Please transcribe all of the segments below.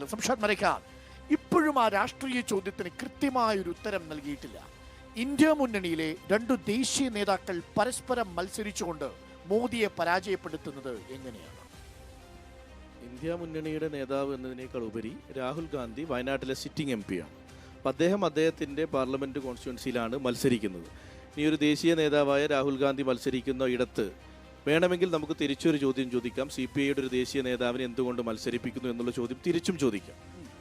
സംഷാദ് മരക്കാർ ഇപ്പോഴും ആ രാഷ്ട്രീയ ചോദ്യത്തിന് കൃത്യമായൊരു ഉത്തരം നൽകിയിട്ടില്ല. ഇന്ത്യ മുന്നണിയിലെ രണ്ടു ദേശീയ നേതാക്കൾ പരസ്പരം മത്സരിച്ചുകൊണ്ട് മോദിയെ പരാജയപ്പെടുത്തുന്നത് എങ്ങനെയാണ്? ഇന്ത്യ മുന്നണിയുടെ നേതാവ് എന്നതിനേക്കാൾ ഉപരി രാഹുൽ ഗാന്ധി വയനാട്ടിലെ സിറ്റിംഗ് എം പിയാണ് അപ്പം അദ്ദേഹം അദ്ദേഹത്തിന്റെ പാർലമെന്റ് കോൺസ്റ്റിറ്റ്യുവൻസിയിലാണ് മത്സരിക്കുന്നത്. ഇനി ഒരു ദേശീയ നേതാവായ രാഹുൽ ഗാന്ധി മത്സരിക്കുന്ന ഇടത്ത് വേണമെങ്കിൽ നമുക്ക് തിരിച്ചൊരു ചോദ്യം ചോദിക്കാം. സി പി ഐയുടെ ഒരു ദേശീയ നേതാവിനെ എന്തുകൊണ്ട് മത്സരിപ്പിക്കുന്നു എന്നുള്ള ചോദ്യം തിരിച്ചും ചോദിക്കാം.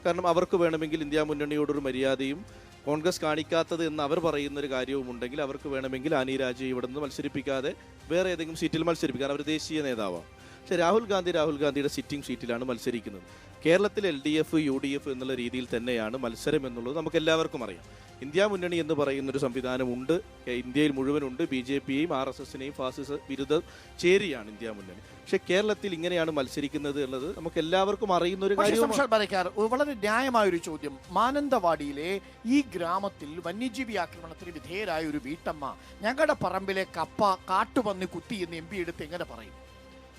കാരണം അവർക്ക് വേണമെങ്കിൽ ഇന്ത്യ മുന്നണിയോടൊരു മര്യാദയും കോൺഗ്രസ് കാണിക്കാത്തത് എന്ന് അവർ പറയുന്ന ഒരു കാര്യവും ഉണ്ടെങ്കിൽ അവർക്ക് വേണമെങ്കിൽ ആനി രാജയെ ഇവിടെ നിന്ന് മത്സരിപ്പിക്കാതെ വേറെ ഏതെങ്കിലും സീറ്റിൽ മത്സരിപ്പിക്കാൻ അവർ ദേശീയ നേതാവാണ്. പക്ഷേ രാഹുൽ ഗാന്ധി രാഹുൽ ഗാന്ധിയുടെ സിറ്റിംഗ് സീറ്റിലാണ് മത്സരിക്കുന്നത്. കേരളത്തിൽ L D F U D F എന്നുള്ള രീതിയിൽ തന്നെയാണ് മത്സരം എന്നുള്ളത് നമുക്ക് എല്ലാവർക്കും അറിയാം. ഇന്ത്യ മുന്നണി എന്ന് പറയുന്നൊരു സംവിധാനമുണ്ട് ഇന്ത്യയിൽ മുഴുവനുണ്ട് ബി ജെ പിയെയും ആർ എസ് എസിനെയും ഫാസിസ വിരുദ്ധ ചേരിയാണ് ഇന്ത്യ മുന്നണി. പക്ഷേ കേരളത്തിൽ ഇങ്ങനെയാണ് മത്സരിക്കുന്നത് എന്നുള്ളത് നമുക്ക് എല്ലാവർക്കും അറിയുന്ന ഒരു കാര്യം വളരെ ന്യായമായൊരു ചോദ്യം. മാനന്തവാടിയിലെ ഈ ഗ്രാമത്തിൽ വന്യജീവി ആക്രമണത്തിന് വിധേയരായ ഒരു വീട്ടമ്മ ഞങ്ങളുടെ പറമ്പിലെ കപ്പ കാട്ടുപന്നി കുത്തി എന്ന് എം പി എടുത്ത് എങ്ങനെ പറയും?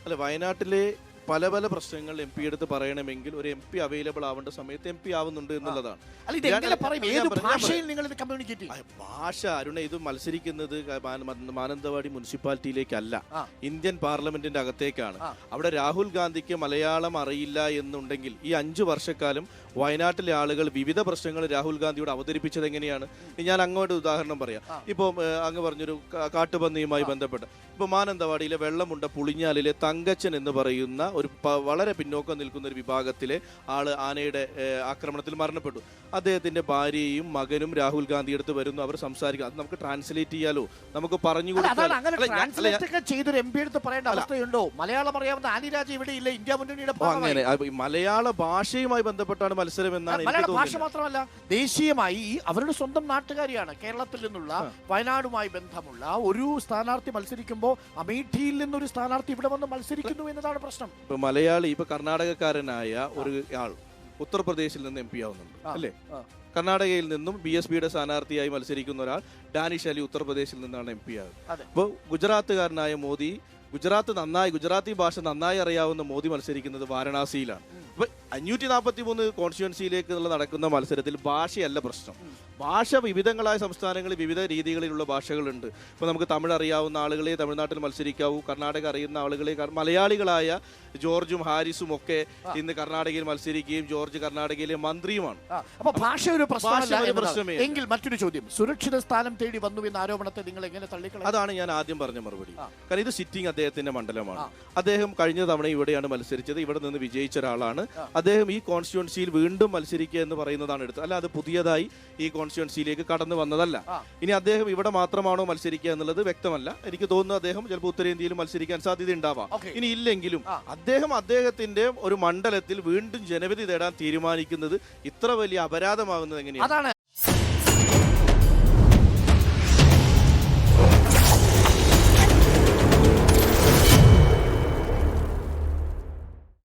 അല്ല വയനാട്ടിലെ പല പല പ്രശ്നങ്ങൾ എം പി എടുത്ത് പറയണമെങ്കിൽ ഒരു എം പി അവൈലബിൾ ആവേണ്ട സമയത്ത് എം പി ആവുന്നുണ്ട് എന്നുള്ളതാണ്. ഭാഷ അരുണ ഇത് മത്സരിക്കുന്നത് മാനന്തവാടി മുനിസിപ്പാലിറ്റിയിലേക്കല്ല. ഇന്ത്യൻ പാർലമെന്റിന്റെ അകത്തേക്കാണ്. അവിടെ രാഹുൽ ഗാന്ധിക്ക് മലയാളം അറിയില്ല എന്നുണ്ടെങ്കിൽ ഈ അഞ്ചു വർഷക്കാലം വയനാട്ടിലെ ആളുകൾ വിവിധ പ്രശ്നങ്ങൾ രാഹുൽ ഗാന്ധിയോട് അവതരിപ്പിച്ചത് എങ്ങനെയാണ്? ഞാൻ അങ്ങോട്ട് ഉദാഹരണം പറയാം. ഇപ്പോൾ ഇപ്പം അങ്ങ് പറഞ്ഞൊരു കാട്ടുപന്നിയുമായി ബന്ധപ്പെട്ട്. ഇപ്പൊ മാനന്തവാടിയിലെ വെള്ളമുണ്ട പുളിഞ്ഞാലിലെ തങ്കച്ചൻ എന്ന് പറയുന്ന ഒരു വളരെ പിന്നോക്കം നിൽക്കുന്ന ഒരു വിഭാഗത്തിലെ ആൾ ആനയുടെ ആക്രമണത്തിൽ മരണപ്പെട്ടു. അദ്ദേഹത്തിന്റെ ഭാര്യയും മകനും രാഹുൽ ഗാന്ധി അടുത്ത് വരുന്നു. അവർ സംസാരിക്കും അത് നമുക്ക് ട്രാൻസ്ലേറ്റ് ചെയ്യാലോ? നമുക്ക് പറഞ്ഞു ചെയ്തൊരു എം പി എടുത്ത് പറയേണ്ട അവസ്ഥയുണ്ടോ? മലയാളം അറിയാവുന്ന ആനിരാജ ഇവിടെ ഇല്ല. ഇന്ത്യ മുന്നണിയുടെ മലയാള ഭാഷയുമായി ബന്ധപ്പെട്ടാണ് മത്സരം എന്നാണ് മലയാള ഭാഷ മാത്രമല്ല ദേശീയമായി അവരുടെ സ്വന്തം നാട്ടുകാരിയാണ് കേരളത്തിൽ നിന്നുള്ള വയനാടുമായി ബന്ധമുള്ള ഒരു സ്ഥാനാർത്ഥി മത്സരിക്കുമ്പോൾ അമേഠിയിൽ നിന്നൊരു സ്ഥാനാർത്ഥി ഇവിടെ വന്ന് മത്സരിക്കുന്നു എന്നതാണ് പ്രശ്നം. ഇപ്പൊ മലയാളി ഇപ്പൊ കർണാടകക്കാരനായ ഒരു ആൾ ഉത്തർപ്രദേശിൽ നിന്ന് എം പി ആവുന്നുണ്ട് അല്ലേ? കർണാടകയിൽ നിന്നും ബി എസ് പിയുടെ സ്ഥാനാർത്ഥിയായി മത്സരിക്കുന്ന ഒരാൾ ഡാനിഷ് അലി ഉത്തർപ്രദേശിൽ നിന്നാണ് എം പി ആകുന്നത്. അപ്പോൾ ഗുജറാത്തുകാരനായ മോദി ഗുജറാത്ത് നന്നായി ഗുജറാത്തി ഭാഷ നന്നായി അറിയാവുന്ന മോദി മത്സരിക്കുന്നത് വാരണാസിയിലാണ്. അപ്പൊ അഞ്ഞൂറ്റി നാൽപ്പത്തി മൂന്ന് കോൺസ്റ്റിറ്റ്യുവൻസിയിലേക്ക് നടക്കുന്ന മത്സരത്തിൽ ഭാഷയല്ല പ്രശ്നം. ഭാഷ വിവിധങ്ങളായ സംസ്ഥാനങ്ങളിൽ വിവിധ രീതികളിലുള്ള ഭാഷകളുണ്ട്. ഇപ്പോൾ നമുക്ക് തമിഴ് അറിയാവുന്ന ആളുകളെ തമിഴ്നാട്ടിൽ മത്സരിക്കാവൂ. കർണാടക അറിയുന്ന ആളുകളെ മലയാളികളായ ജോർജും ഹാരിസും ഒക്കെ ഇന്ന് കർണാടകയിൽ മത്സരിക്കുകയും ജോർജ് കർണാടകയിലെ മന്ത്രിയുമാണ്. അപ്പോൾ അപ്പൊ ഭാഷ ഒരു പ്രശ്നമേ എങ്കിൽ മറ്റൊരു ചോദ്യം. സുരക്ഷിത സ്ഥാനം തേടി വന്നു എന്ന ആരോപണത്തെ നിങ്ങൾ എങ്ങനെ തള്ളിക്കളയും? അതാണ് ഞാൻ ആദ്യം പറഞ്ഞ മറുപടി. കാരണം ഇത് സിറ്റിംഗ് അദ്ദേഹത്തിന്റെ മണ്ഡലമാണ്. അദ്ദേഹം കഴിഞ്ഞ തവണ ഇവിടെയാണ് മത്സരിച്ചത്. ഇവിടെ നിന്ന് വിജയിച്ച ഒരാളാണ്. അദ്ദേഹം ഈ കോൺസ്റ്റിറ്റ്യുവൻസിയിൽ വീണ്ടും മത്സരിക്കുക എന്ന് പറയുന്നതാണ് എടുത്തത്. അല്ല അത് പുതിയതായി ഈ കോൺസ്റ്റിറ്റ്യുവൻസിയിലേക്ക് കടന്നു വന്നതല്ല. ഇനി അദ്ദേഹം ഇവിടെ മാത്രമാണോ മത്സരിക്കുക എന്നുള്ളത് വ്യക്തമല്ല. എനിക്ക് തോന്നുന്നു അദ്ദേഹം ചിലപ്പോൾ ഉത്തരേന്ത്യയിൽ മത്സരിക്കാൻ സാധ്യത ഉണ്ടാവാം ഇനി ഇല്ലെങ്കിലും അദ്ദേഹം അദ്ദേഹത്തിന്റെ ഒരു മണ്ഡലത്തിൽ വീണ്ടും ജനവിധി തേടാൻ തീരുമാനിക്കുന്നത് ഇത്ര വലിയ അപരാധമാകുന്നത് എങ്ങനെയാണ്?